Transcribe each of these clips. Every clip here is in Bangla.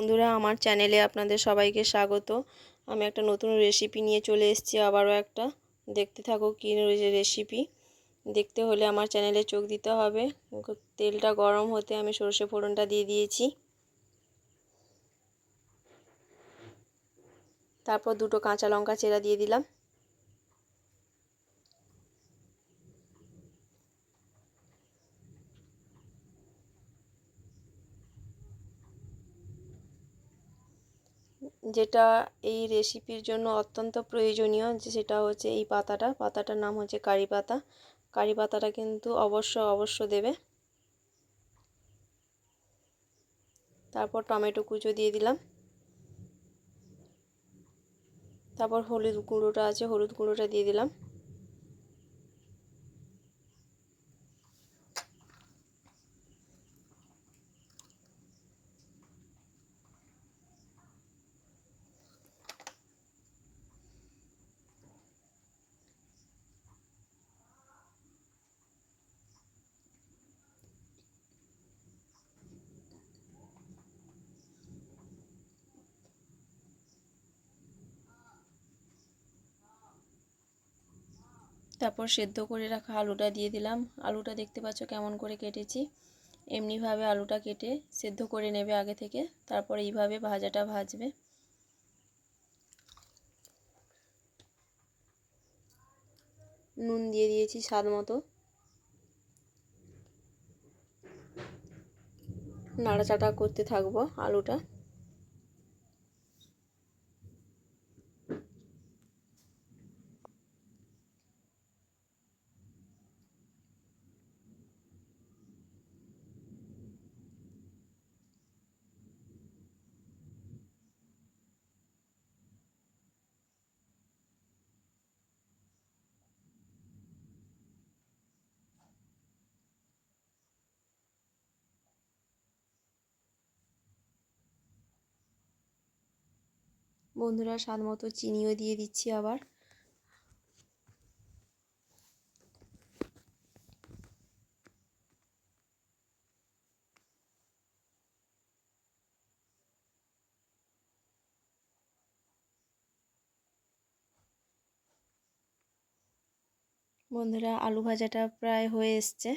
বন্ধুরা, আমার চ্যানেলে আপনাদের সবাইকে স্বাগত। আমি একটা নতুন রেসিপি নিয়ে চলে এসেছি, আবারও একটা। দেখতে থাকো কী রেসিপি দেখতে হলে আমার চ্যানেলে চোখ দিতে হবে। তেলটা গরম হতে আমি সর্ষে ফোড়নটা দিয়ে দিয়েছি। তারপর দুটো কাঁচা লঙ্কা চেরা দিয়ে দিলাম। যেটা এই রেসিপির জন্য অত্যন্ত প্রয়োজনীয় যে সেটা হচ্ছে এই পাতাটা। পাতাটার নাম হচ্ছে কারি পাতা। কারি পাতাটা কিন্তু অবশ্য অবশ্য দেবে। তারপর টমেটো কুচো দিয়ে দিলাম। তারপর হলুদ গুঁড়োটা আছে, হলুদ গুঁড়োটা দিয়ে দিলাম। তারপর সেদ্ধ করে রাখা আলুটা দিয়ে দিলাম। আলুটা দেখতে পাচ্ছ কেমন করে কেটেছি। এমনিভাবে আলুটা কেটে সেদ্ধ করে নেবে আগে থেকে, তারপর এইভাবে ভাজাটা ভাজবে। নুন দিয়ে দিয়েছি স্বাদ মতো। নাড়াচাড়া করতে থাকব আলুটা। বন্ধুরা স্বাদ মতো চিনিও দিয়ে দিচ্ছি আবার। বন্ধুরা আলু ভাজাটা প্রায় হয়ে এসছে।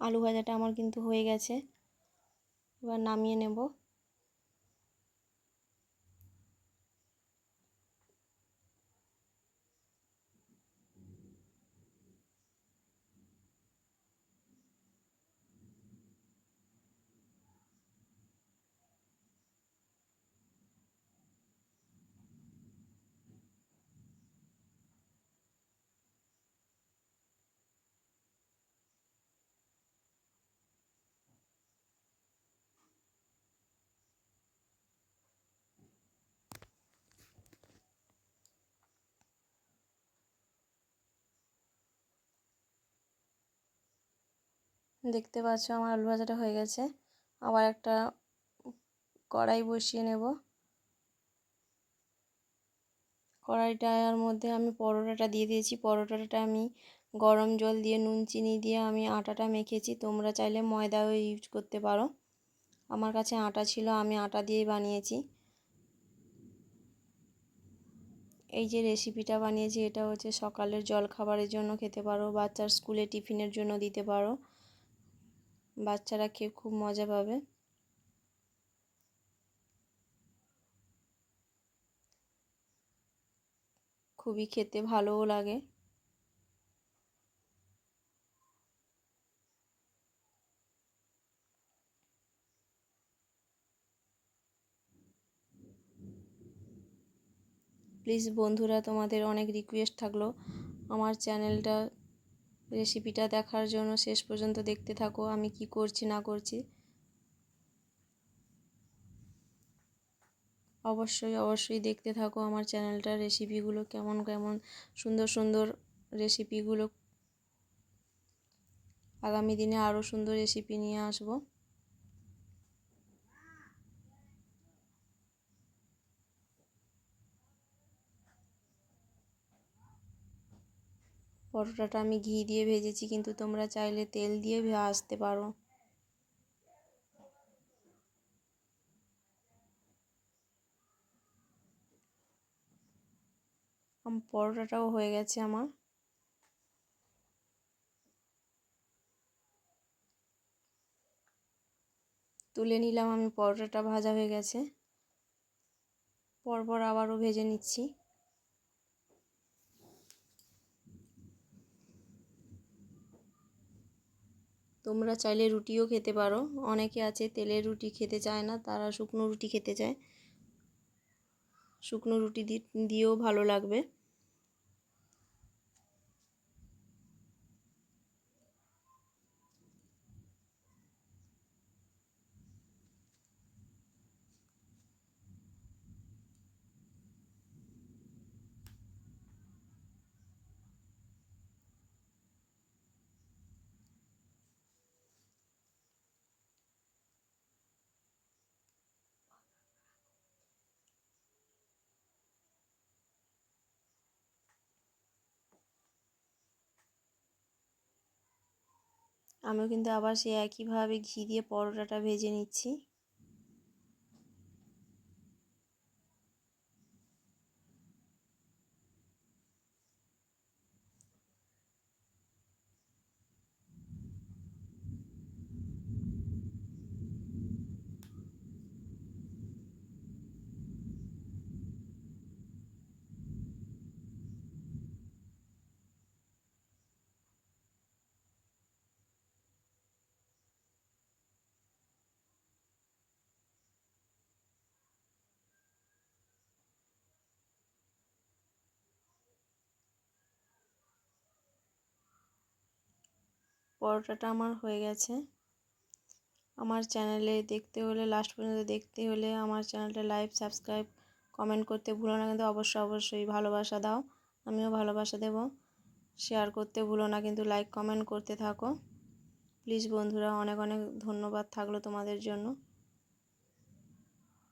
আলু ভাজাটা আমার কিন্তু হয়ে গেছে। এবার নামিয়ে নেব। দেখতে পাচ্ছ আমার আলু ভাজাটা হয়ে গেছে। আবার একটা কড়াই বসিয়ে নেব। কড়াইটার মধ্যে আমি পরোটাটা দিয়ে দিয়েছি। পরোটাটা আমি গরম জল দিয়ে, নুন, চিনি দিয়ে আমি আটাটা মেখেছি। তোমরা চাইলে ময়দাও ইউজ করতে পারো। আমার কাছে আটা ছিল, আমি আটা দিয়েই বানিয়েছি। এই যে রেসিপিটা বানিয়েছি, এটা হচ্ছে সকালের জল খাবারের জন্য খেতে পারো, বাচ্চার স্কুলে টিফিনের জন্য দিতে পারো। বাচ্চারা খেয়ে খুব মজা পাবে। খুবই খেতে ভালোও লাগে। প্লিজ বন্ধুরা, তোমাদের অনেক রিকোয়েস্ট থাকল। আমার চ্যানেলটা রেসিপিটা দেখার জন্য শেষ পর্যন্ত দেখতে থাকো, আমি কি করছি, না করছি। অবশ্যই অবশ্যই দেখতে থাকো আমার চ্যানেলটার রেসিপিগুলো কেমন কেমন, সুন্দর সুন্দর রেসিপিগুলো আগামী দিনে আরও সুন্দর রেসিপি নিয়ে আসব। পরোটাটা আমি ঘি দিয়ে ভেজেছি, কিন্তু তোমরা চাইলে তেল দিয়ে ভাজতে পারো। পরোটাটাও হয়ে গেছে আমার। তুলে নিলাম আমি, পরোটাটা ভাজা হয়ে গেছে। পরপর আবারও ভেজে নিচ্ছি। তোমরা চাইলে রুটিও খেতে পারো। অনেকে আছে তেলের রুটি খেতে চায় না, তারা শুকনো রুটি খেতে চায়। শুকনো রুটি দিয়েও ভালো লাগবে। আমিও কিন্তু আবার সেই একইভাবে ঘি দিয়ে পরোটাটা ভেজে নিচ্ছি। পরোটাটা আমার হয়ে গেছে। আমার চ্যানেলে দেখতে হলে লাস্ট পর্যন্ত দেখতে হলে আমার চ্যানেলটা লাইভ সাবস্ক্রাইব কমেন্ট করতে ভুলো না। কিন্তু অবশ্যই অবশ্যই ভালোবাসা দাও। আমিও ভালোবাসা দেব। শেয়ার করতে ভুলো না, কিন্তু লাইক কমেন্ট করতে থাকো। প্লিজ বন্ধুরা, অনেক অনেক ধন্যবাদ থাকল তোমাদের জন্য।